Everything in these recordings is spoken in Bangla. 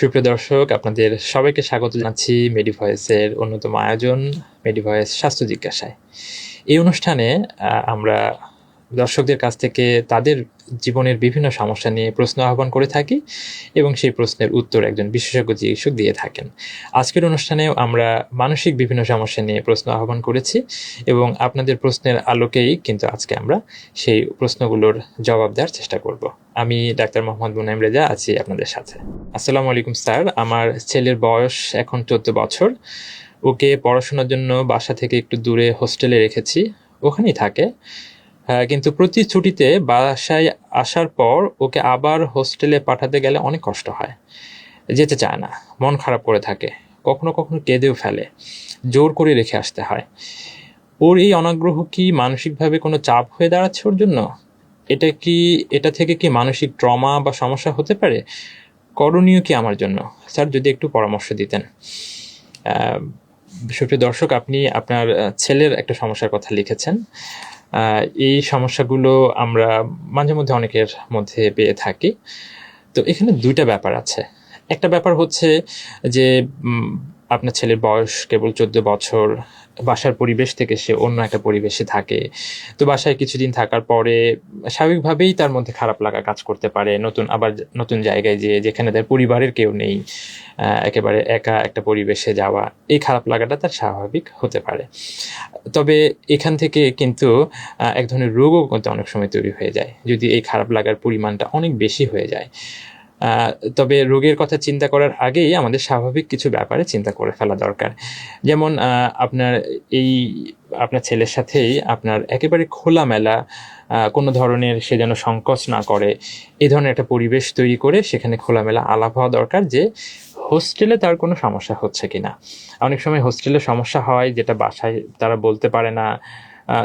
সুপ্রিয় দর্শক, আপনাদের সবাইকে স্বাগত জানাচ্ছি মেডিভয়েসের অন্যতম আয়োজন মেডিভয়েস স্বাস্থ্য জিজ্ঞাসায়। এই অনুষ্ঠানে আমরা দর্শকদের কাছ থেকে তাদের জীবনের বিভিন্ন সমস্যা নিয়ে প্রশ্ন আহ্বান করে থাকি এবং সেই প্রশ্নের উত্তর একজন বিশেষজ্ঞ চিকিৎসক দিয়ে থাকেন। আজকের অনুষ্ঠানেও আমরা মানসিক বিভিন্ন সমস্যা নিয়ে প্রশ্ন আহ্বান করেছি এবং আপনাদের প্রশ্নের আলোকেই কিন্তু আজকে আমরা সেই প্রশ্নগুলোর জবাব দেওয়ার চেষ্টা করব। আমি ডাক্তার মোহাম্মদ মুনাইম রেজা আছি আপনাদের সাথে। আসসালামু আলাইকুম স্যার, আমার ছেলের বয়স এখন চোদ্দ বছর। ওকে পড়াশোনার জন্য বাসা থেকে একটু দূরে হোস্টেলে রেখেছি। ওখানেই থাকে। কিন্তু প্রতি ছুটিতে বাসায় আসার পর ওকে আবার হোস্টেলে পাঠাতে গেলে অনেক কষ্ট হয়। যেতে চায় না, মন খারাপ করে থাকে, কখনো কখনো কেঁদেও ফেলে, জোর করে রেখে আসতে হয়। ওর এই অনাগ্রহ কি মানসিকভাবে কোনো চাপ হয়ে দাঁড়াচ্ছে ওর জন্য? এটা কি, এটা থেকে কি মানসিক ট্রমা বা সমস্যা হতে পারে? করণীয় কি আমার জন্য? স্যার, যদি একটু পরামর্শ দিতেন। সুপ্রিয় দর্শক, আপনি আপনার ছেলের একটা সমস্যার কথা লিখেছেন। এই সমস্যাগুলো আমরা মাঝে মধ্যে অনেকের মধ্যে পেয়ে থাকি। তো এখানে দুইটা ব্যাপার আছে। একটা ব্যাপার হচ্ছে যে আপনার ছেলের বয়স কেবল চোদ্দ বছর, বাসার পরিবেশ থেকে সে অন্য একটা পরিবেশে থাকে। তো বাসায় কিছুদিন থাকার পরে স্বাভাবিকভাবেই তার মধ্যে খারাপ লাগা কাজ করতে পারে। নতুন আবার নতুন জায়গায় যে যেখানে তার পরিবারের কেউ নেই একেবারে একা একটা পরিবেশে যাওয়া, এই খারাপ লাগাটা তার স্বাভাবিক হতে পারে। তবে এখান থেকে কিন্তু এক ধরনের রোগও কিন্তু অনেক সময় তৈরি হয়ে যায়। যদি এই খারাপ লাগার পরিমাণটা অনেক বেশি হয়ে যায় তবে রোগের কথা চিন্তা করার আগেই আমাদের স্বাভাবিক কিছু ব্যাপারে চিন্তা করে ফেলা দরকার। যেমন আপনার এই, আপনার ছেলের সাথেই আপনার একেবারে খোলামেলা কোনো ধরনের সে যেন সংকোচ না করে এই ধরনের একটা পরিবেশ তৈরি করে সেখানে খোলামেলা আলাপ হওয়া দরকার যে হোস্টেলে তার কোনো সমস্যা হচ্ছে কিনা। অনেক সময় হোস্টেলে সমস্যা হয় যেটা বাসায় তারা বলতে পারে না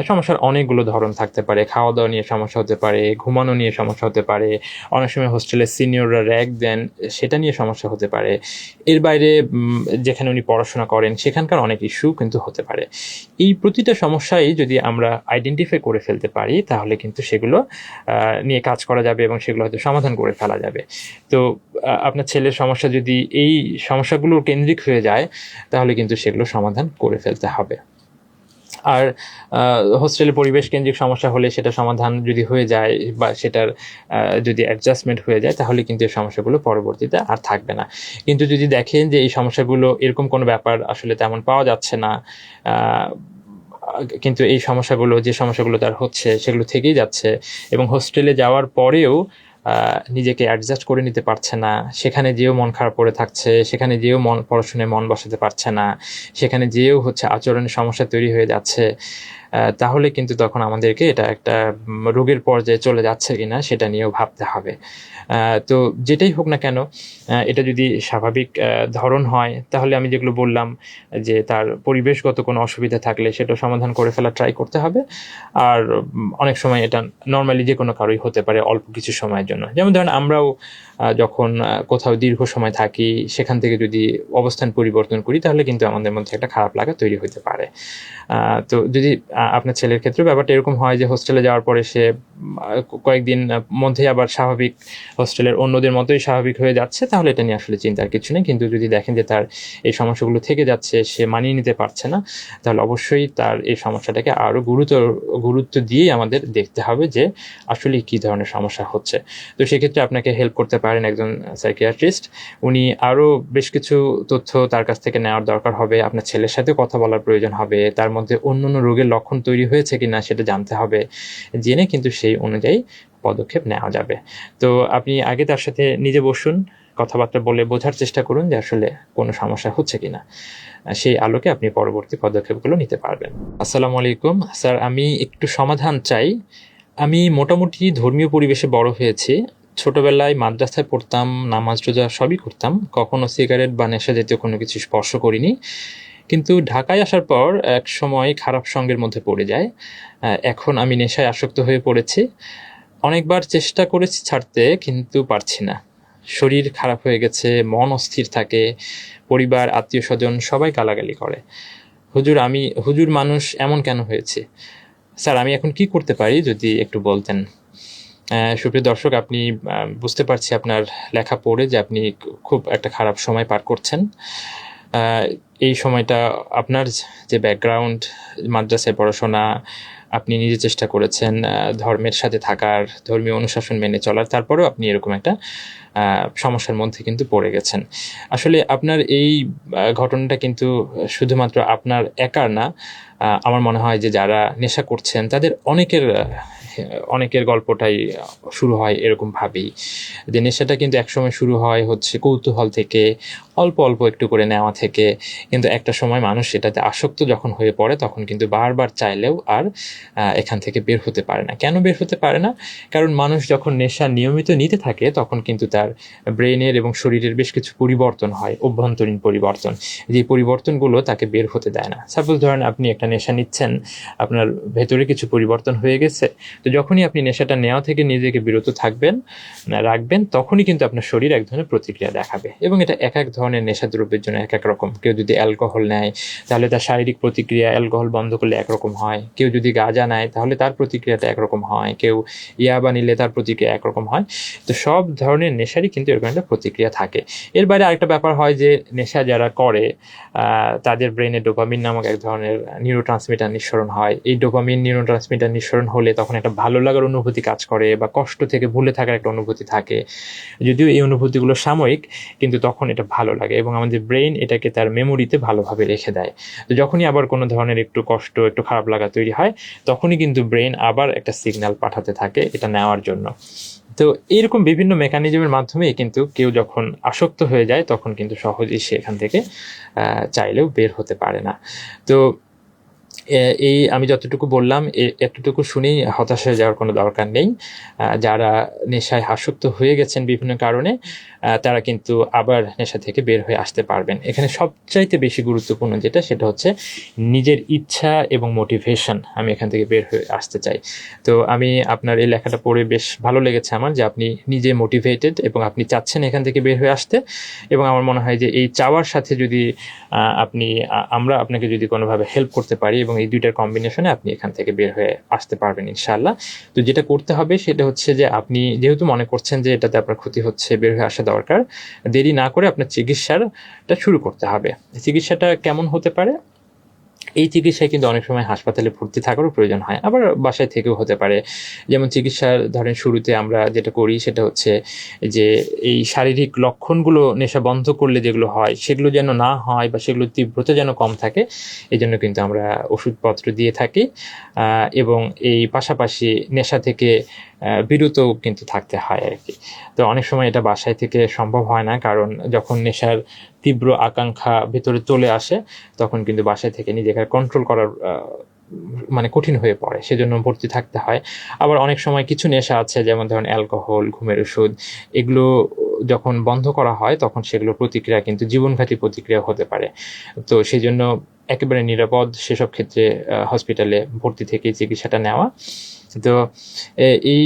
সমস্যার অনেকগুলো ধরন থাকতে পারে। খাওয়া দাওয়া নিয়ে সমস্যা হতে পারে, ঘুমানো নিয়ে সমস্যা হতে পারে, অনেক সময় হোস্টেলের সিনিয়ররা র্যাক দেন, সেটা নিয়ে সমস্যা হতে পারে। এর বাইরে যেখানে উনি পড়াশোনা করেন, সেখানকার অনেক ইস্যু কিন্তু হতে পারে। এই প্রতিটা সমস্যাই যদি আমরা আইডেন্টিফাই করে ফেলতে পারি, তাহলে কিন্তু সেগুলো নিয়ে কাজ করা যাবে এবং সেগুলো হয়তো সমাধান করে ফেলা যাবে। তো আপনার ছেলের সমস্যা যদি এই সমস্যাগুলো কেন্দ্রিক হয়ে যায়, তাহলে কিন্তু সেগুলো সমাধান করে ফেলতে হবে। আর হোস্টেলের পরিবেশ কেন্দ্রিক সমস্যা হলে সেটা সমাধান যদি হয়ে যায় বা সেটার যদি অ্যাডজাস্টমেন্ট হয়ে যায়, তাহলে কিন্তু এই সমস্যাগুলো পরবর্তীতে আর থাকবে না। কিন্তু যদি দেখেন যে এই সমস্যাগুলো এরকম কোনো ব্যাপার আসলে তেমন পাওয়া যাচ্ছে না কিন্তু এই সমস্যাগুলো, যে সমস্যাগুলো তার হচ্ছে, সেগুলো থেকেই যাচ্ছে এবং হোস্টেলে যাওয়ার পরেও নিজেকে অ্যাডজাস্ট করে নিতে পারছে না। সেখানে যেও মন খারাপ করে থাকছে, সেখানে যেও মন, পড়াশোনায় মন বসাতে পারছে না, সেখানে যেও হচ্ছে আচরণের সমস্যা তৈরি হয়ে যাচ্ছে। তাহলে কিন্তু তখন আমাদেরকে এটা একটা রোগের পর্যায়ে চলে যাচ্ছে কিনা সেটা নিয়েও ভাবতে হবে। তো যেটাই হোক না কেন এটা যদি স্বাভাবিক ধরন হয়, তাহলে আমি যেগুলো বললাম, যে তার পরিবেশগত কোনো অসুবিধা থাকলে সেটা সমাধান করে ফেলা ট্রাই করতে হবে। আর অনেক সময় এটা নর্মালি যে কোনো কারোই হতে পারে অল্প কিছু সময়ের জন্য। যেমন ধরেন আমরাও যখন কোথাও দীর্ঘ সময় থাকি, সেখান থেকে যদি অবস্থান পরিবর্তন করি, তাহলে কিন্তু আমাদের মধ্যে একটা খারাপ লাগা তৈরি হতে পারে। তো যদি আপনার ছেলের ক্ষেত্রে ব্যাপারটা এরকম হয় যে হোস্টেলে যাওয়ার পরে সে কয়েকদিন মধ্যেই আবার স্বাভাবিক হোস্টেলের অন্যদের মতোই স্বাভাবিক হয়ে যাচ্ছে, তাহলে এটা নিয়ে আসলে চিন্তার কিছু নেই। কিন্তু যদি দেখেন যে তার এই সমস্যাগুলো থেকে যাচ্ছে, সে মানিয়ে নিতে পারছে না, তাহলে অবশ্যই তার এই সমস্যাটাকে আরও গুরুতর, গুরুত্ব দিয়েই আমাদের দেখতে হবে যে আসলে কী ধরনের সমস্যা হচ্ছে। তো সেক্ষেত্রে আপনাকে হেল্প করতে পারেন একজন সাইকিয়াট্রিস্ট উনি আরও বেশ কিছু তথ্য তার কাছ থেকে নেওয়ার দরকার হবে, আপনার ছেলের সাথে কথা বলার প্রয়োজন হবে, তার মধ্যে অন্য অন্য রোগের লক্ষণ তৈরি হয়েছে কি না সেটা জানতে হবে। জেনে কিন্তু সেই অনুযায়ী পদক্ষেপ নেওয়া যাবে। তো আপনি আগে তার সাথে নিজে বসুন, কথাবার্তা বলে বোঝার চেষ্টা করুন যে আসলে কোনো সমস্যা হচ্ছে কিনা। সেই আলোকে আপনি পরবর্তী পদক্ষেপগুলো নিতে পারবেন। আসসালামু আলাইকুম। স্যার, আমি একটু সমাধান চাই। আমি মোটামুটি ধর্মীয় পরিবেশে বড় হয়েছি। ছোটবেলায় মাদ্রাসায় পড়তাম, নামাজ রোজা সবই করতাম। কখনো সিগারেট বা নেশা জাতীয় কোনো কিছু স্পর্শ করিনি। কিন্তু ঢাকায় আসার পর এক সময় খারাপ সঙ্গের মধ্যে পড়ে যায়। এখন আমি নেশায় আসক্ত হয়ে পড়েছি। অনেকবার চেষ্টা করেছি ছাড়তে, কিন্তু পারছি না। শরীর খারাপ হয়ে গেছে, মন অস্থির থাকে, পরিবার আত্মীয় স্বজন সবাই গালাগালি করে। হুজুর, আমি, হুজুর মানুষ এমন কেন হয়েছে? স্যার, আমি এখন কি করতে পারি যদি একটু বলতেন? সুপ্রিয় দর্শক, আপনি বুঝতে পারছি আপনার লেখা পড়ে যে আপনি খুব একটা খারাপ সময় পার করছেন। এই সময়টা আপনার যে ব্যাকগ্রাউন্ড মাদ্রাসায় পড়াশোনা, আপনি নিজে চেষ্টা করেছেন ধর্মের সাথে থাকার, ধর্মীয় অনুশাসন মেনে চলার, তারপরেও আপনি এরকম একটা সমস্যার মধ্যে কিন্তু পড়ে গেছেন। আসলে আপনার এই ঘটনাটা কিন্তু শুধুমাত্র আপনার একার না আমার মনে হয় যে যারা নেশা করছেন, তাদের অনেকের অনেকের গল্পটাই শুরু হয় এরকম ভাবেই যে নেশাটা কিন্তু একসময় শুরু হয় হচ্ছে কৌতূহল থেকে, অল্প অল্প একটু করে নেওয়া থেকে। কিন্তু একটা সময় মানুষ সেটাতে আসক্ত যখন হয়ে পড়ে, তখন কিন্তু বারবার চাইলেও আর এখান থেকে বের হতে পারে না। কেন বের হতে পারে না? কারণ মানুষ যখন নেশা নিয়মিত নিতে থাকে, তখন কিন্তু তার ব্রেনের এবং শরীরের বেশ কিছু পরিবর্তন হয়, অভ্যন্তরীণ পরিবর্তন। যে পরিবর্তনগুলো তাকে বের হতে দেয় না। সাপোজ ধরেন আপনি একটা নেশা নিচ্ছেন, আপনার ভেতরে কিছু পরিবর্তন হয়ে গেছে তো যখনই আপনি নেশাটা নেওয়া থেকে নিজেকে বিরত থাকবেন রাখবেন, তখনই কিন্তু আপনার শরীর এক ধরনের প্রতিক্রিয়া দেখাবে। এবং এটা এক এক ধরনের নেশাদ্রব্যের জন্য এক এক রকম। কেউ যদি অ্যালকোহল নেয়, তাহলে তার শারীরিক প্রতিক্রিয়া অ্যালকোহল বন্ধ করলে একরকম হয়। কেউ যদি গাঁজা নেয়, তাহলে তার প্রতিক্রিয়াটা একরকম হয়। কেউ ইয়াবা নিলে তার প্রতিক্রিয়া একরকম হয়। তো সব ধরনের নেশারই কিন্তু এরকম একটা প্রতিক্রিয়া থাকে। এর বাইরে আরেকটা ব্যাপার হয় যে, নেশা যারা করে তাদের ব্রেনে ডোপামিন নামক এক ধরনের নিউরো ট্রান্সমিটার নিঃসরণ হয়। এই ডোপামিন নিউরো ট্রান্সমিটার নিঃসরণ হলে তখন একটা ভালো লাগার অনুভূতি কাজ করে বা কষ্ট থেকে ভুলে থাকার একটা অনুভূতি থাকে। যদিও এই অনুভূতিগুলো সাময়িক, কিন্তু তখন এটা ভালো লাগে এবং আমাদের ব্রেন এটাকে তার মেমোরিতে ভালোভাবে রেখে দেয়। তো যখনই আবার কোনো ধরনের একটু কষ্ট, একটু খারাপ লাগা তৈরি হয়, তখনই কিন্তু ব্রেন আবার একটা সিগন্যাল পাঠাতে থাকে এটা নেওয়ার জন্য। তো এইরকম বিভিন্ন মেকানিজমের মাধ্যমে কিন্তু কেউ যখন আসক্ত হয়ে যায়, তখন কিন্তু সহজেই সে এখান থেকে চাইলেও বের হতে পারে না। তো এই আমি যতটুকু বললাম এতটুকু শুনেই হতাশ হয়ে যাওয়ার কোনো দরকার নেই। যারা নেশায় আসক্ত হয়ে গেছেন বিভিন্ন কারণে তারা কিন্তু আবার নেশা থেকে বের হয়ে আসতে পারবেন। এখানে সবচাইতে বেশি গুরুত্বপূর্ণ যেটা, সেটা হচ্ছে নিজের ইচ্ছা এবং মোটিভেশন আমি এখান থেকে বের হয়ে আসতে চাই। তো আমি আপনার এই লেখাটা পড়ে বেশ ভালো লেগেছে আমার যে আপনি নিজে মোটিভেটেড এবং আপনি চাচ্ছেন এখান থেকে বের হয়ে আসতে এবং আমার মনে হয় যে এই চাওয়ার সাথে যদি আপনি আমরা আপনাকে যদি কোনোভাবে হেল্প করতে পারি এবং এই দুইটার কম্বিনেশনে আপনি এখান থেকে বের হয়ে আসতে পারবেন ইনশাল্লাহ তো যেটা করতে হবে সেটা হচ্ছে যে আপনি যেহেতু মনে করছেন যে এটাতে আপনার ক্ষতি হচ্ছে, বের হয়ে আসা দরকার। দেরি না করে আপনার চিকিৎসাটা শুরু করতে হবে। চিকিৎসাটা কেমন হতে পারে? এই চিকিৎসায় কিন্তু অনেক সময় হাসপাতালে ভর্তি থাকারও প্রয়োজন হয়। আবার বাসায় থেকেও হতে পারে। যেমন চিকিৎসার ধরেন শুরুতে আমরা যেটা করি সেটা হচ্ছে যে এই শারীরিক লক্ষণগুলো নেশা বন্ধ করলে যেগুলো হয়, সেগুলো যেন না হয় বা সেগুলোর তীব্রতা যেন কম থাকে, এই জন্য কিন্তু আমরা ওষুধপত্র দিয়ে থাকি। এবং এই পাশাপাশি নেশা থেকে আহ, বিরতও কিন্তু থাকতে হয় আর কি। তো অনেক সময় এটা বাসায় থেকে সম্ভব হয় না কারণ যখন নেশার তীব্র আকাঙ্ক্ষা ভেতরে চলে আসে তখন কিন্তু বাসায় থেকে নিজেকে কন্ট্রোল করার মানে কঠিন হয়ে পড়ে সেজন্য ভর্তি থাকতে হয়। আবার অনেক সময় কিছু নেশা আছে যেমন ধরেন অ্যালকোহল ঘুমের ওষুধ এগুলো যখন বন্ধ করা হয় তখন সেগুলোর প্রতিক্রিয়া কিন্তু জীবনঘাতী প্রতিক্রিয়া হতে পারে। তো সেই জন্য একেবারে নিরাপদ সেসব ক্ষেত্রে হসপিটালে ভর্তি থেকে চিকিৎসাটা নেওয়া। তো এই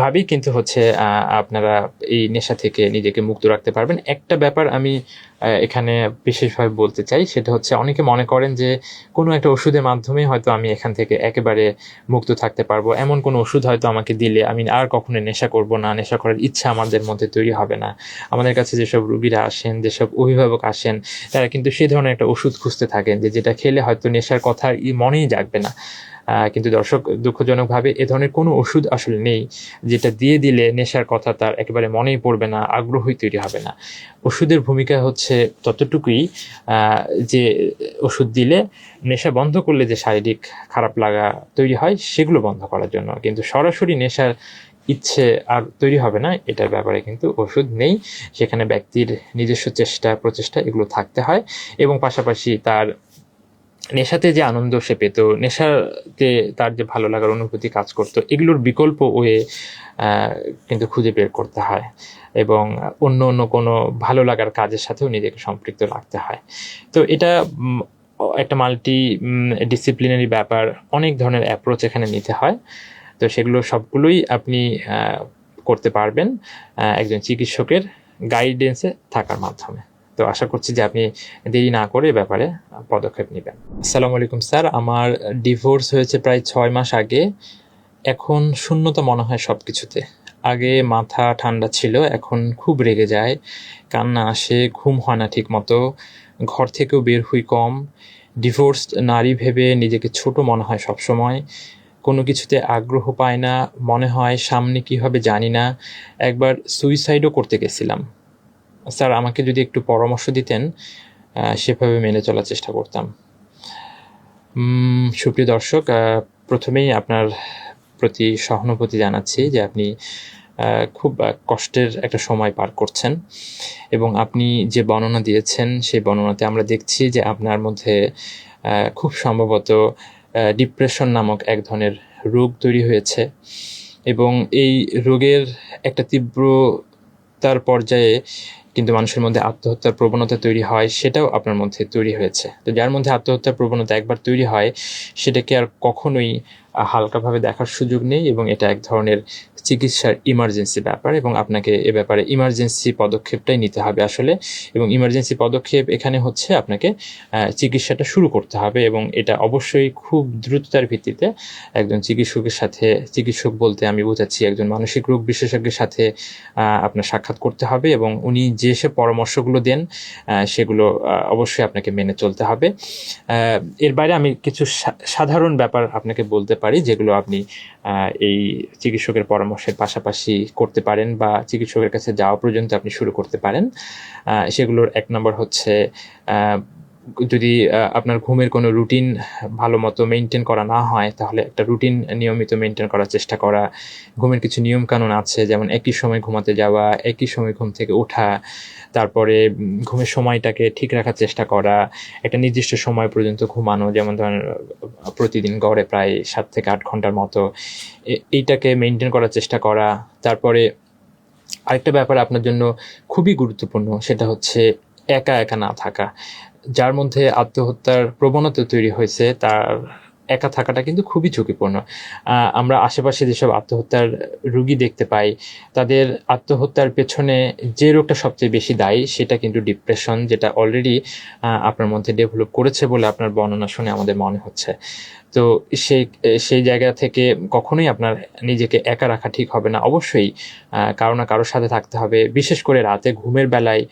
ভাবেই কিন্তু হচ্ছে আপনারা এই নেশা থেকে নিজেকে মুক্ত রাখতে পারবেন। একটা ব্যাপার আমি এখানে বিশেষভাবে বলতে চাই, সেটা হচ্ছে অনেকে মনে করেন যে, কোনো একটা ওষুধের মাধ্যমে হয়তো আমি এখান থেকে একেবারে মুক্ত থাকতে পারব। এমন কোনো ওষুধ হয়তো আমাকে দিলে আমি আর কখনো নেশা করব না, নেশা করার ইচ্ছা আমাদের মধ্যে তৈরি হবে না। আমাদের কাছে যেসব রুগীরা আসেন, যেসব অভিভাবক আসেন, তারা কিন্তু সেই ধরনের একটা ওষুধ খুঁজতে থাকেন যে, যেটা খেলে হয়তো নেশার কথা মনেই জাগবে না। কিন্তু দর্শক দুঃখজনকভাবে এ ধরনের কোনো ওষুধ আসলে নেই, যেটা দিয়ে দিলে নেশার কথা তার একেবারে মনেই পড়বে না, আগ্রহই তৈরি হবে না। ওষুধের ভূমিকা হচ্ছে ততটুকুই যে ওষুধ দিলে নেশা বন্ধ করলে যে শারীরিক খারাপ লাগা তৈরি হয়, সেগুলো বন্ধ করার জন্য। কিন্তু সরাসরি নেশার ইচ্ছে আর তৈরি হবে না, এটার ব্যাপারে কিন্তু ওষুধ নেই। সেখানে ব্যক্তির নিজস্ব চেষ্টা, প্রচেষ্টা, এগুলো থাকতে হয় এবং পাশাপাশি তার নেশাতে যে আনন্দ সে পেত, নেশাতে তার যে ভালো লাগার অনুভূতি কাজ করতো, এগুলোর বিকল্প ওয়ে কিন্তু খুঁজে বের করতে হয় এবং অন্য অন্য কোনো ভালো লাগার কাজের সাথেও নিজেকে সম্পৃক্ত রাখতে হয়। তো এটা একটা মাল্টি ডিসিপ্লিনারি ব্যাপার, অনেক ধরনের অ্যাপ্রোচ এখানে নিতে হয়। তো সেগুলো সবগুলোই আপনি করতে পারবেন একজন চিকিৎসকের গাইডেন্সে থাকার মাধ্যমে। তো আশা করছি যে আপনি দেরি না করে এ ব্যাপারে পদক্ষেপ নেবেন। আসসালামু আলাইকুম, স্যার। আমার ডিভোর্স হয়েছে প্রায় ছয় মাস আগে। এখন শূন্যতা মনে হয় সব কিছুতে আগে মাথা ঠান্ডা ছিল, এখন খুব রেগে যায়। কান্না আসে, ঘুম হয় না ঠিক মতো ঘর থেকেও বের হই কম। ডিভোর্স নারী ভেবে নিজেকে ছোট মনে হয় সবসময়। কোনো কিছুতে আগ্রহ পায় না। মনে হয় সামনে কী হবে জানি না। একবার সুইসাইডও করতে গেছিলাম। স্যার, আমাকে যদি একটু পরামর্শ দিতেন সেভাবে মেনে চলার চেষ্টা করতাম। সুপ্রিয় দর্শক প্রথমেই আপনার প্রতি সহানুভূতি জানাচ্ছি যে আপনি খুব কষ্টের একটা সময় পার করছেন এবং আপনি যে বর্ণনা দিয়েছেন, সেই বর্ণনাতে আমরা দেখছি যে আপনার মধ্যে খুব সম্ভবত ডিপ্রেশন নামক এক ধরনের রোগ তৈরি হয়েছে এবং এই রোগের একটা তীব্রতার পর্যায়ে কিন্তু মানুষের মধ্যে আত্মহত্যার প্রবণতা তৈরি হয়, সেটাও আপনার মধ্যে তৈরি হয়েছে। তো যার মধ্যে আত্মহত্যার প্রবণতা একবার তৈরি হয়, সেটাকে আর কখনোই হালকাভাবে দেখার সুযোগ নেই এবং এটা এক ধরনের চিকিৎসার ইমার্জেন্সি ব্যাপার এবং আপনাকে এ ব্যাপারে ইমার্জেন্সি পদক্ষেপটাই নিতে হবে আসলে এবং ইমার্জেন্সি পদক্ষেপ এখানে হচ্ছে আপনাকে চিকিৎসাটা শুরু করতে হবে এবং এটা অবশ্যই খুব দ্রুততার ভিত্তিতে একজন চিকিৎসকের সাথে, চিকিৎসক বলতে আমি বোঝাচ্ছি একজন মানসিক রোগ বিশেষজ্ঞের সাথে আপনার সাক্ষাৎ করতে হবে এবং উনি যে সে পরামর্শগুলো দেন সেগুলো অবশ্যই আপনাকে মেনে চলতে হবে। এর বাইরে আমি কিছু সাধারণ ব্যাপার আপনাকে বলতে পারি, যেগুলো আপনি এই চিকিৎসকের পরামর্শের পাশাপাশি করতে পারেন বা চিকিৎসকের কাছে যাওয়া পর্যন্ত আপনি শুরু করতে পারেন। সেগুলোর এক নম্বর হচ্ছে যদি আপনার ঘুমের কোনো রুটিন ভালো মতো মেনটেন করা না হয়, তাহলে একটা রুটিন নিয়মিত মেনটেন করার চেষ্টা করা, ঘুমের কিছু নিয়মকানুন আছে, যেমন একই সময় ঘুমাতে যাওয়া, একই সময় ঘুম থেকে ওঠা, তারপরে ঘুমের সময়টাকে ঠিক রাখার চেষ্টা করা, একটা নির্দিষ্ট সময় পর্যন্ত ঘুমানো, যেমন ধরেন, প্রতিদিন গড়ে প্রায় সাত থেকে আট ঘণ্টার মতো এইটাকে মেনটেন করার চেষ্টা করা, তারপরে আরেকটা ব্যাপার আপনার জন্য খুবই গুরুত্বপূর্ণ, সেটা হচ্ছে একা একা না থাকা। যার মধ্যে আত্মহত্যার প্রবণতা তৈরি হয়েছে, তার একা থাকাটা কিন্তু খুবই ঝুঁকিপূর্ণ। আমরা আশেপাশে যেসব আত্মহত্যার রুগী দেখতে পাই, তাদের আত্মহত্যার পেছনে যে রোগটা সবচেয়ে বেশি দায়ী, সেটা কিন্তু ডিপ্রেশন, যেটা অলরেডি আপনার মধ্যে ডেভেলপ করেছে বলে আপনার বর্ণনা শুনে আমাদের মনে হচ্ছে। তো সেই সেই জায়গা থেকে কখনোই আপনার নিজেকে একা রাখা ঠিক হবে না। অবশ্যই কারও না কারোর সাথে থাকতে হবে। বিশেষ করে রাতে ঘুমের বেলায়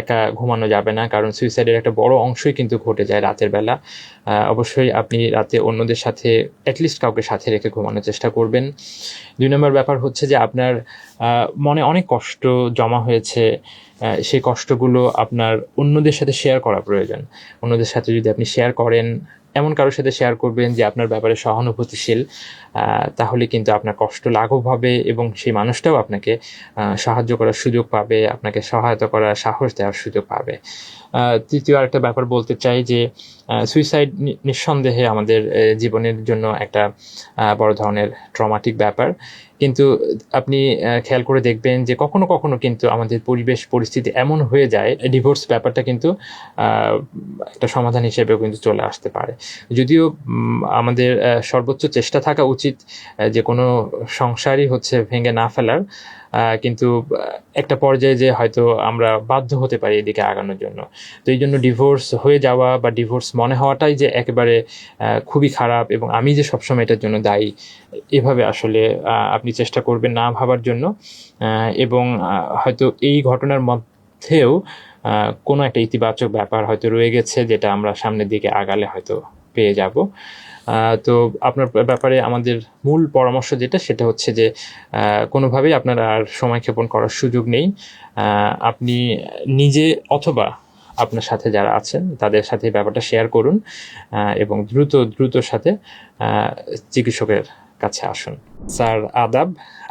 একা ঘুমানো যাবে না, কারণ সুইসাইডের একটা বড় অংশই কিন্তু ঘটে যায় রাতের বেলা। অবশ্যই আপনি রাতে অন্যদের সাথে অ্যাটলিস্ট কাউকে সাথে রেখে ঘুমানোর চেষ্টা করবেন। দুই নম্বর ব্যাপার হচ্ছে যে আপনার মনে অনেক কষ্ট জমা হয়েছে সেই কষ্টগুলো আপনার অন্যদের সাথে শেয়ার করা প্রয়োজন। অন্যদের সাথে যদি আপনি শেয়ার করেন, এমন কারোর সাথে শেয়ার করবেন যে আপনার ব্যাপারে সহানুভূতিশীল। তাহলে কিন্তু আপনার কষ্ট লাঘব হবে এবং সেই মানুষটাও আপনাকে সাহায্য করার সুযোগ পাবে, আপনাকে সহায়তা করার সাহস দেওয়ার সুযোগ পাবে। তৃতীয় আরেকটা ব্যাপার বলতে চাই যে সুইসাইড নিঃসন্দেহে আমাদের জীবনের জন্য একটা বড় ধরনের ট্রমাটিক ব্যাপার। কিন্তু আপনি খেয়াল করে দেখবেন যে কখনো কখনো কিন্তু আমাদের পরিবেশ পরিস্থিতি এমন হয়ে যায় ডিভোর্স ব্যাপারটা কিন্তু একটা সমাধান হিসেবেও কিন্তু চলে আসতে পারে। যদিও আমাদের সর্বোচ্চ চেষ্টা থাকা উচিত আহ, যে কোনো সংসারই হচ্ছে ভেঙে না ফেলার কিন্তু একটা পর্যায়ে যে হয়তো আমরা বাধ্য হতে পারি এদিকে আগানোর জন্য। তো এই জন্য ডিভোর্স হয়ে যাওয়া বা ডিভোর্স মনে হওয়াটাই যে একেবারে খুবই খারাপ এবং আমি যে সবসময় এটার জন্য দায়ী এভাবে আসলে আপনি চেষ্টা করবেন না ভাবার জন্য এবং হয়তো এই ঘটনার মধ্যেও কোনো একটা ইতিবাচক ব্যাপার হয়তো রয়ে গেছে যেটা আমরা সামনের দিকে আগালে হয়তো পেয়ে যাব। তো আপনার ব্যাপারে আমাদের মূল পরামর্শ যেটা, সেটা হচ্ছে যে কোনোভাবেই আপনার আর সময় ক্ষেপণ করার সুযোগ নেই। আপনি নিজে অথবা আপনার সাথে যারা আছেন, তাদের সাথে ব্যাপারটা শেয়ার করুন এবং দ্রুত দ্রুত সাথে চিকিৎসকের কাছে আসুন। স্যার, আদাব,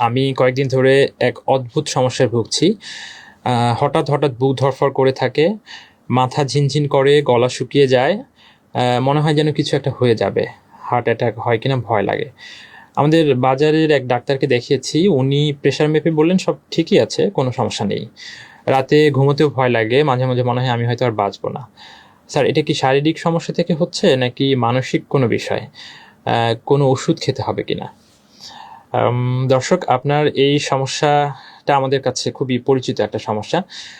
আমি কয়েকদিন ধরে এক অদ্ভুত সমস্যায় ভুগছি। হঠাৎ হঠাৎ বুক ধরফর করে থাকে, মাথা ঝিনঝিন করে, গলা শুকিয়ে যায় মনে হয় যেন কিছু একটা হয়ে যাবে। হার্ট অ্যাটাক হয় কিনা ভয় লাগে। আমাদের বাজারের এক ডাক্তারকে দেখিয়েছি উনি প্রেশার মেপে বললেন সব ঠিকই আছে কোনো সমস্যা নেই। রাতে ঘুমোতেও ভয় লাগে মাঝে মাঝে মনে হয় আমি হয়তো আর বাঁচবো না। স্যার এটা কি শারীরিক সমস্যা থেকে হচ্ছে নাকি মানসিক কোনো বিষয়? কোনো ওষুধ খেতে হবে কিনা? উম, দর্শক আপনার এই সমস্যা অ্যাটাকটা আমাদের কাছে খুবই পরিচিত একটা সমস্যা।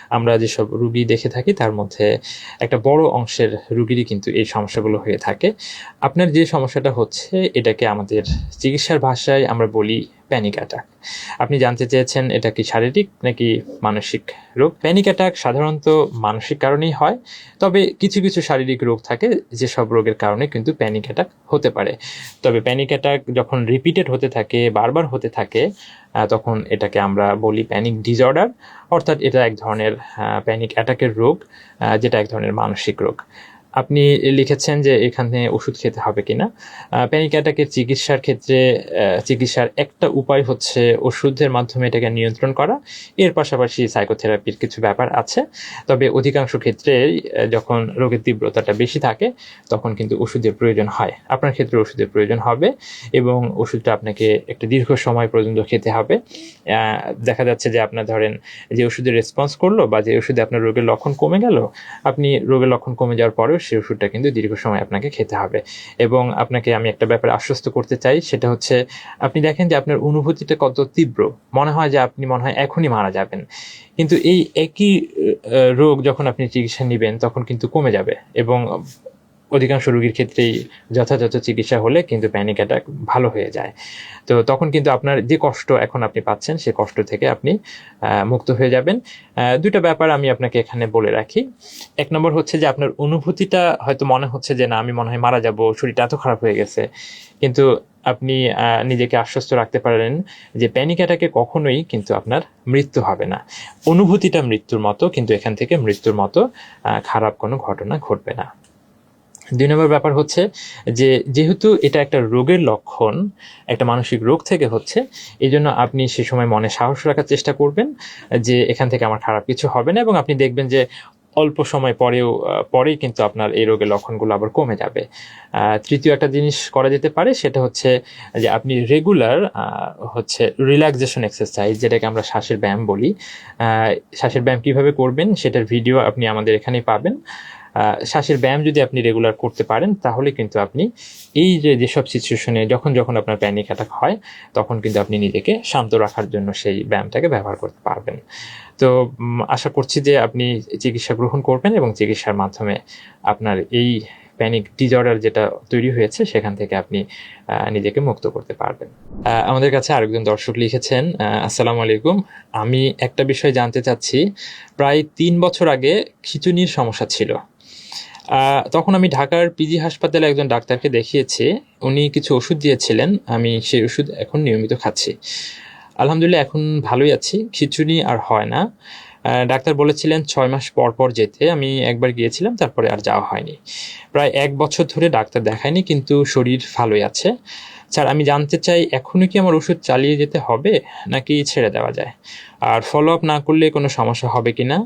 আমরা যেসব রুগী দেখে থাকি, তার মধ্যে একটা বড় অংশের রুগীরই কিন্তু এই সমস্যাগুলো হয়ে থাকে। আপনার যে সমস্যাটা হচ্ছে, এটাকে আমাদের চিকিৎসার ভাষায় আমরা বলি প্যানিক অ্যাটাক আপনি জানতে চেয়েছেন এটা কি শারীরিক নাকি মানসিক রোগ? প্যানিক অ্যাটাক সাধারণত মানসিক কারণেই হয়, তবে কিছু কিছু শারীরিক রোগ থাকে যেসব রোগের কারণে কিন্তু প্যানিক অ্যাটাক হতে পারে। তবে প্যানিক অ্যাটাক যখন রিপিটেড হতে থাকে, বারবার হতে থাকে তখন এটাকে আমরা বলি প্যানিক ডিসঅর্ডার অর্থাৎ এটা এক ধরনের প্যানিক অ্যাটাকের রোগ যেটা এক ধরনের মানসিক রোগ। আপনি লিখেছেন যে এখানে ওষুধ খেতে হবে কিনা। প্যানিক অ্যাটাকের চিকিৎসার ক্ষেত্রে চিকিৎসার একটা উপায় হচ্ছে ওষুধের মাধ্যমে এটাকে নিয়ন্ত্রণ করা। এর পাশাপাশি সাইকোথেরাপির কিছু ব্যাপার আছে। তবে অধিকাংশ ক্ষেত্রে যখন রোগের তীব্রতাটা বেশি থাকে, তখন কিন্তু ওষুধের প্রয়োজন হয়। আপনার ক্ষেত্রে ওষুধের প্রয়োজন হবে এবং ওষুধটা আপনাকে একটা দীর্ঘ সময় পর্যন্ত খেতে হবে। দেখা যাচ্ছে যে আপনার ধরেন যে ওষুধের রেসপন্স করল বা যে ওষুধে আপনার রোগের লক্ষণ কমে গেল, আপনি রোগের লক্ষণ কমে যাওয়ার পরেও সেই ওষুধটা কিন্তু দীর্ঘ সময় আপনাকে খেতে হবে। এবং আপনাকে আমি একটা ব্যাপারে আশ্বস্ত করতে চাই, সেটা হচ্ছে, আপনি দেখেন যে আপনার অনুভূতিটা কত তীব্র। মনে হয় যে আপনি মনে হয় এখনই মারা যাবেন। কিন্তু এই একই রোগ যখন আপনি চিকিৎসা নেবেন, তখন কিন্তু কমে যাবে। এবং অধিকাংশ রোগীর ক্ষেত্রেই যথাযথ চিকিৎসা হলে কিন্তু প্যানিক অ্যাটাক ভালো হয়ে যায়। তো তখন কিন্তু আপনার যে কষ্ট এখন আপনি পাচ্ছেন, সে কষ্ট থেকে আপনি মুক্ত হয়ে যাবেন। দুটো ব্যাপার আমি আপনাকে এখানে বলে রাখি। এক নম্বর হচ্ছে যে আপনার অনুভূতিটা হয়তো মনে হচ্ছে যে না, আমি মনে হয় মারা যাব, শরীরটা এত খারাপ হয়ে গেছে। কিন্তু আপনি নিজেকে আশ্বস্ত রাখতে পারেন যে প্যানিক অ্যাটাকে কখনোই কিন্তু আপনার মৃত্যু হবে না। অনুভূতিটা মৃত্যুর মতো, কিন্তু এখান থেকে মৃত্যুর মতো খারাপ কোনো ঘটনা ঘটবে না। দুই নম্বর ব্যাপার হচ্ছে যে যেহেতু এটা একটা রোগের লক্ষণ, একটা মানসিক রোগ থেকে হচ্ছে এই জন্য আপনি সে সময় মনে সাহস রাখার চেষ্টা করবেন যে এখান থেকে আমার খারাপ কিছু হবে না এবং আপনি দেখবেন যে অল্প সময় পরেও পরেই কিন্তু আপনার এই রোগের লক্ষণগুলো আবার কমে যাবে। তৃতীয় একটা জিনিস করা যেতে পারে, সেটা হচ্ছে যে আপনি রেগুলার হচ্ছে রিল্যাক্সেশন এক্সারসাইজ যেটাকে আমরা শ্বাসের ব্যায়াম বলি। শ্বাসের ব্যায়াম কীভাবে করবেন, সেটার ভিডিও আপনি আমাদের এখানেই পাবেন। শ্বাসের ব্যায়াম যদি আপনি রেগুলার করতে পারেন, তাহলে কিন্তু আপনি এই যে, যেসব সিচুয়েশনে যখন যখন আপনার প্যানিক অ্যাটাক হয়, তখন কিন্তু আপনি নিজেকে শান্ত রাখার জন্য সেই ব্যায়ামটাকে ব্যবহার করতে পারবেন। তো আশা করছি যে আপনি চিকিৎসা গ্রহণ করবেন এবং চিকিৎসার মাধ্যমে আপনার এই প্যানিক ডিজর্ডার যেটা তৈরি হয়েছে, সেখান থেকে আপনি নিজেকে মুক্ত করতে পারবেন। আমাদের কাছে আরেকজন দর্শক লিখেছেন আসসালামু আলাইকুম। আমি একটা বিষয় জানতে চাচ্ছি। প্রায় তিন বছর আগে খিচুনির সমস্যা ছিল। তখন আমি ঢাকার পিজি হাসপাতালে একজন ডাক্তারকে দেখিয়েছি। উনি কিছু ওষুধ দিয়েছিলেন, আমি সেই ওষুধ এখন নিয়মিত খাচ্ছি। আলহামদুলিল্লাহ, এখন ভালোই আছি, খিচুড়ি আর হয় না। ডাক্তার বলেছিলেন ছয় মাস পর পর যেতে, আমি একবার গিয়েছিলাম, তারপরে আর যাওয়া হয়নি। প্রায় এক বছর ধরে ডাক্তার দেখায়নি, কিন্তু শরীর ভালোই আছে। স্যার, আমি জানতে চাই এখনও কি আমার ওষুধ চালিয়ে যেতে হবে, নাকি ছেড়ে দেওয়া যায়? আর ফলো আপ না করলে কোনো সমস্যা হবে কি না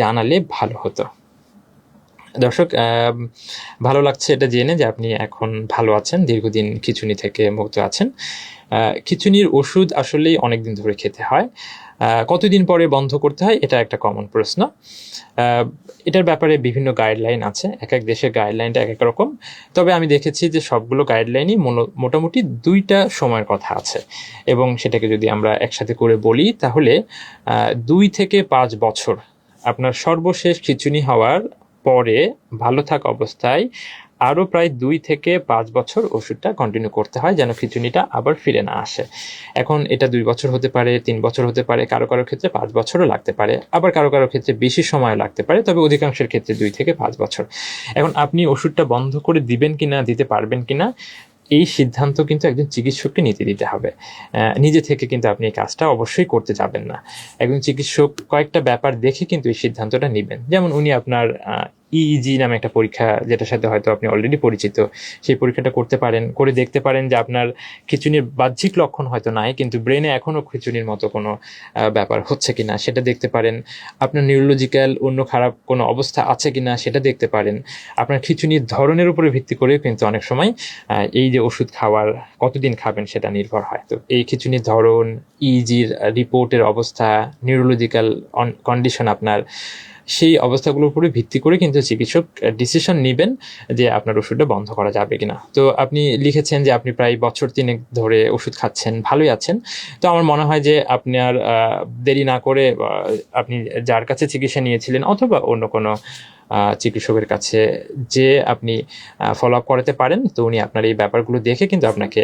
জানালে ভালো হতো। দর্শক ভালো লাগছে এটা জেনে যে আপনি এখন ভালো আছেন, দীর্ঘদিন খিচুনি থেকে মুক্ত আছেন। খিচুনির ওষুধ আসলেই অনেক দিন ধরে খেতে হয়। কতদিন পরে বন্ধ করতে হয়, এটা একটা কমন প্রশ্ন। এটার ব্যাপারে বিভিন্ন গাইডলাইন আছে, এক এক দেশের গাইডলাইনটা এক এক রকম। তবে আমি দেখেছি যে সবগুলো গাইডলাইনই মোটামুটি দুইটা সময়ের কথা আছে। এবং সেটাকে যদি আমরা একসাথে করে বলি, তাহলে দুই থেকে পাঁচ বছর আপনার সর্বশেষ খিচুনি হওয়ার পরে ভালো থাকা অবস্থায় আরও প্রায় দুই থেকে পাঁচ বছর ওষুধটা কন্টিনিউ করতে হয় যেন খিচুনিটা আবার ফিরে না আসে। এখন এটা দুই বছর হতে পারে, তিন বছর হতে পারে, কারও কারও ক্ষেত্রে পাঁচ বছরও লাগতে পারে, আবার কারও কারও ক্ষেত্রে বেশি সময় লাগতে পারে, তবে অধিকাংশের ক্ষেত্রে দুই থেকে পাঁচ বছর। এখন আপনি ওষুধটা বন্ধ করে দিবেন কিনা, দিতে পারবেন কিনা এই সিদ্ধান্ত কিন্তু একজন চিকিৎসককে নিতে দিতে হবে। নিজে থেকে কিন্তু আপনি এই কাজটা অবশ্যই করতে যাবেন না। একজন চিকিৎসক কয়েকটা ব্যাপার দেখে কিন্তু এই সিদ্ধান্তটা নেবেন। যেমন উনি আপনার ইইজি e e নামে একটা পরীক্ষা যেটার সাথে হয়তো আপনি অলরেডি পরিচিত, সেই পরীক্ষাটা করতে পারেন, করে দেখতে পারেন যে আপনার খিচুনির বাহ্যিক লক্ষণ হয়তো নাই, কিন্তু ব্রেনে এখনও খিচুনির মতো কোনো ব্যাপার হচ্ছে কিনা সেটা দেখতে পারেন। আপনার নিউরোলজিক্যাল অন্য খারাপ কোনো অবস্থা আছে কিনা সেটা দেখতে পারেন। আপনার খিচুনির ধরনের উপরে ভিত্তি করে কিন্তু অনেক সময় এই যে ওষুধ খাওয়ার কতদিন খাবেন সেটা নির্ভর হয়। তো এই খিচুনির ধরন ইজির রিপোর্টের অবস্থা নিউরোলজিক্যাল কন্ডিশন আপনার সেই অবস্থাগুলোর উপরে ভিত্তি করে কিন্তু চিকিৎসক ডিসিশন নেবেন যে আপনার ওষুধটা বন্ধ করা যাবে কিনা। তো আপনি লিখেছেন যে আপনি প্রায় বছর তিনেক ধরে ওষুধ খাচ্ছেন ভালোই আছেন। তো আমার মনে হয় যে আপনার আহ, দেরি না করে আপনি যার কাছে চিকিৎসা নিয়েছিলেন অথবা অন্য কোনো চিকিৎসকের কাছে যে আপনি ফলো আপ করাতে পারেন, তো উনি আপনার এই ব্যাপারগুলো দেখে কিন্তু আপনাকে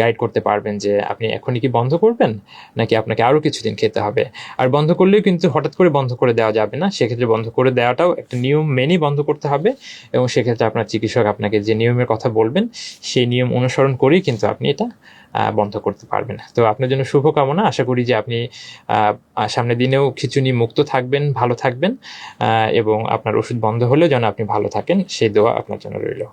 গাইড করতে পারবেন যে আপনি এখনই কি বন্ধ করবেন, নাকি আপনাকে আরও কিছুদিন খেতে হবে। আর বন্ধ করলেও কিন্তু হঠাৎ করে বন্ধ করে দেওয়া যাবে না, সেক্ষেত্রে বন্ধ করে দেওয়াটাও একটা নিয়ম মেনেই বন্ধ করতে হবে এবং সেক্ষেত্রে আপনার চিকিৎসক আপনাকে যে নিয়মের কথা বলবেন, সেই নিয়ম অনুসরণ করেই কিন্তু আপনি এটা বন্ধ করতে পারবেন। তো আপনার জন্য শুভকামনা। আশা করি যে আপনি সামনের দিনেও খিচুনি মুক্ত থাকবেন, ভালো থাকবেন এবং আপনার ওষুধ বন্ধ হলেও যেন আপনি ভালো থাকেন, সেই দোয়া আপনার জন্য রইল।